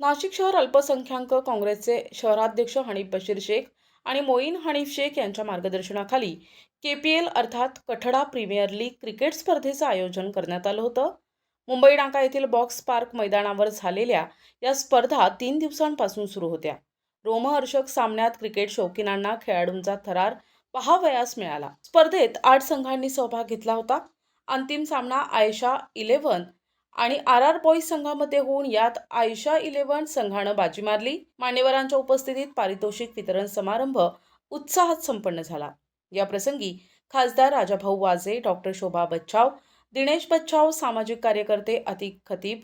नाशिक शहर अल्पसंख्याक काँग्रेसचे शहराध्यक्ष हनीफ बशीर शेख आणि मोईन हनीफ शेख यांच्या मार्गदर्शनाखाली के पी एल अर्थात कठडा प्रीमियर लीग क्रिकेट स्पर्धेचं आयोजन करण्यात आलं होतं. मुंबई नाका येथील बॉक्स पार्क मैदानावर झालेल्या या स्पर्धा तीन दिवसांपासून सुरू होत्या. रोमहर्षक सामन्यात क्रिकेट शौकीनांना खेळाडूंचा थरार पहावयास मिळाला. स्पर्धेत आठ संघांनी सहभाग घेतला होता. अंतिम सामना आयशा इलेव्हन आणि आर आर बॉईज संघामध्ये होऊन यात आयशा इलेव्हन संघानं बाजी मारली. मान्यवरांच्या उपस्थितीत पारितोषिक वितरण समारंभ उत्साहात संपन्न झाला. या प्रसंगी खासदार राजाभाऊ वाजे डॉक्टर शोभा बच्छाव दिनेश बच्छाव सामाजिक कार्यकर्ते अतिक खतीब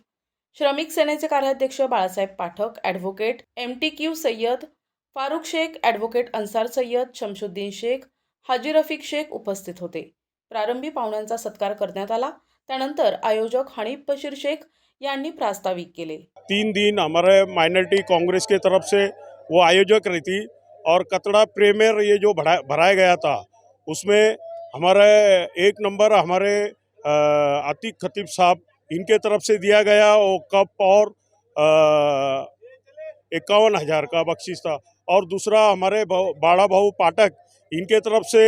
श्रमिक सेनेचे कार्याध्यक्ष Balasaheb Pathak advocate M T Q Sayyad Farukh Shaikh advocate Ansar Sayyad Shamshuddin Shaikh Haji Rafiq Shaikh उपस्थित होते. प्रारंभी पाहुण्यांचा सत्कार करण्यात आला. त्यानंतर आयोजक हनीफ बशीर शेख यांनी प्रास्ताविक केले. तीन दिन हमारे माइनॉरिटी कांग्रेस के तरफ से वो आयोजक रही थी और कतड़ा प्रीमियर ये जो भरा भराया गया था उसमें हमारे एक नंबर हमारे आतिक खतीब साहब इनके तरफ से दिया गया वो कप और इक्यावन हज़ार का बख्शिश था। और दूसरा हमारे बाड़ा भाऊ पाठक इनके तरफ़ से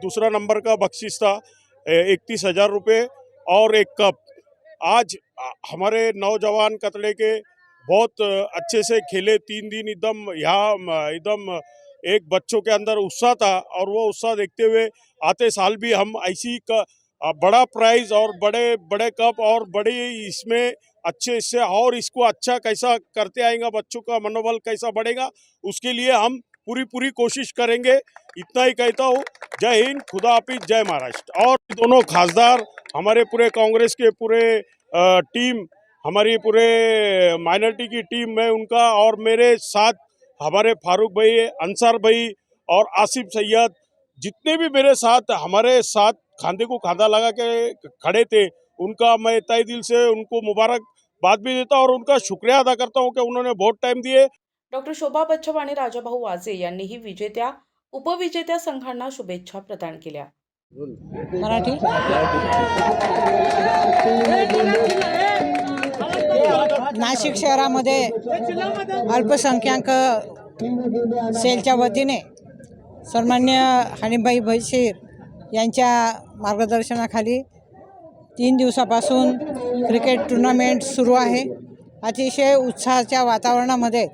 दूसरा नंबर का बख्शिश था इकतीस हज़ार रुपये और एक कप। आज हमारे नौजवान कतड़े के बहुत अच्छे से खेले तीन दिन एकदम यहाँ एकदम एक बच्चों के अंदर उत्साह था और वो उत्साह देखते हुए आते साल भी हम ऐसी क, बड़ा प्राइज और बड़े बड़े कप और बड़े इसमें अच्छे इससे और इसको अच्छा कैसा करते आएगा बच्चों का मनोबल कैसा बढ़ेगा उसके लिए हम पूरी पूरी कोशिश करेंगे। इतना ही कहता हूँ, जय हिंद, खुदा हाफिज, जय महाराष्ट्र। और दोनों खासदार हमारे पूरे कांग्रेस के पूरे टीम, हमारी पूरे माइनॉरिटी की टीम में उनका और मेरे साथ हमारे फारूक भाई, अंसार भाई और आसिफ सैयद, जितने भी मेरे साथ, हमारे साथ खांदे को खांदा लगा के खड़े थे, उनका मैं तय दिल से उनको मुबारकबाद भी देता और उनका शुक्रिया अदा करता हूँ कि उन्होंने बहुत टाइम दिए। डॉक्टर शोभा बच्छाव आणि राजाभाऊ वाजे यांनीही विजेत्या उपविजेत्या संघांना शुभेच्छा प्रदान केल्या. मराठी? नाशिक शहरामध्ये अल्पसंख्याक सेलच्या वतीने सन्मान्य हनीबाई भैशीर यांच्या मार्गदर्शनाखाली तीन दिवसापासून क्रिकेट टुर्नामेंट सुरू आहे. अतिशय उत्साहाच्या वातावरणामध्ये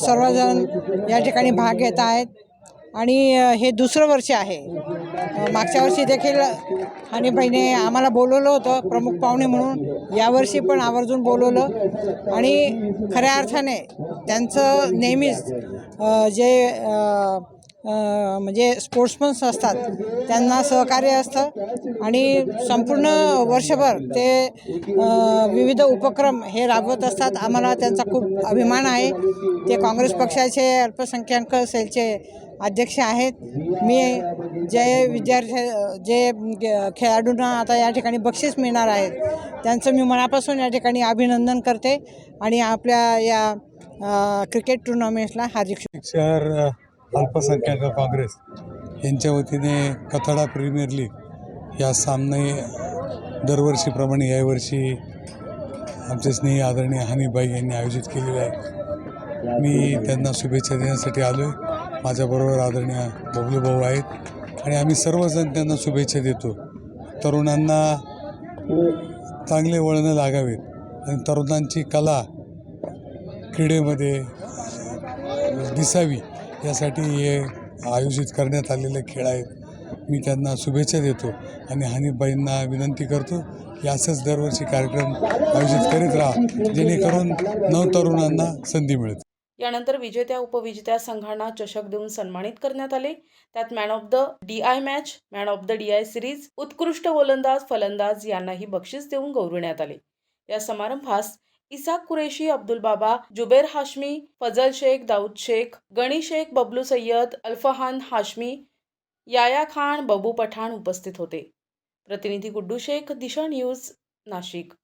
सर्वजण या ठिकाणी भाग घेत आहेत. आणि हे दुसरं वर्ष आहे. मागच्या वर्षी देखील हनीबाईने आम्हाला बोलवलं होतं प्रमुख पाहुणे म्हणून. यावर्षी पण आवर्जून बोलवलं. आणि खऱ्या अर्थाने त्यांचं नेहमीच जे म्हणजे स्पोर्ट्समन्स असतात. त्यांना सहकार्य असतं. आणि संपूर्ण वर्षभर ते विविध उपक्रम हे राबवत असतात. आम्हाला त्यांचा खूप अभिमान आहे. ते काँग्रेस पक्षाचे अल्पसंख्याक सेलचे अध्यक्ष आहेत. मी जे विद्यार्थी जे खेळाडूंना आता या ठिकाणी बक्षीस मिळणार आहेत त्यांचं मी मनापासून या ठिकाणी अभिनंदन करते. आणि आपल्या या क्रिकेट टुर्नामेंटला हार्दिक शुभेच्छा. अल्पसंख्याक काँग्रेस यांच्या वतीने कथडा प्रीमियर लीग या सामने दरवर्षीप्रमाणे यावर्षी आमचे स्नेही आदरणीय हनीबाई यांनी आयोजित केलेले आहे. मी त्यांना शुभेच्छा देण्यासाठी आलो आहे माझ्याबरोबर आदरणीय बबलू भाऊ आहेत आणि आम्ही सर्वजण त्यांना शुभेच्छा देतो. तरुणांना चांगले वळणं लागावेत आणि तरुणांची कला क्रीडेमध्ये दिसावी. यासाठी हे आयोजित करण्यात आलेले खेळ आहेत. मी त्यांना शुभेच्छा देतो आणि हनीफबाईंना विनंती करतो की असंच दरवर्षी कार्यक्रम आयोजित करीत राहा जेणेकरून नव तरुणांना संधी मिळते यानंतर विजेत्या उपविजेत्या संघांना चषक देऊन सन्मानित करण्यात आले. त्यात man of the D I match man of the D I series उत्कृष्ट गोलंदाज फलंदाज यांनाही बक्षीस देऊन गौरविण्यात आले. या समारंभास इसाक कुरेशी अब्दुल बाबा जुबेर हाशमी फजल शेख दाऊद शेख गणी शेख बबलू सय्यद अल्फहान हाशमी याया खान बबू पठाण उपस्थित होते. प्रतिनिधी गुड्डू शेख दिशा न्यूज नाशिक.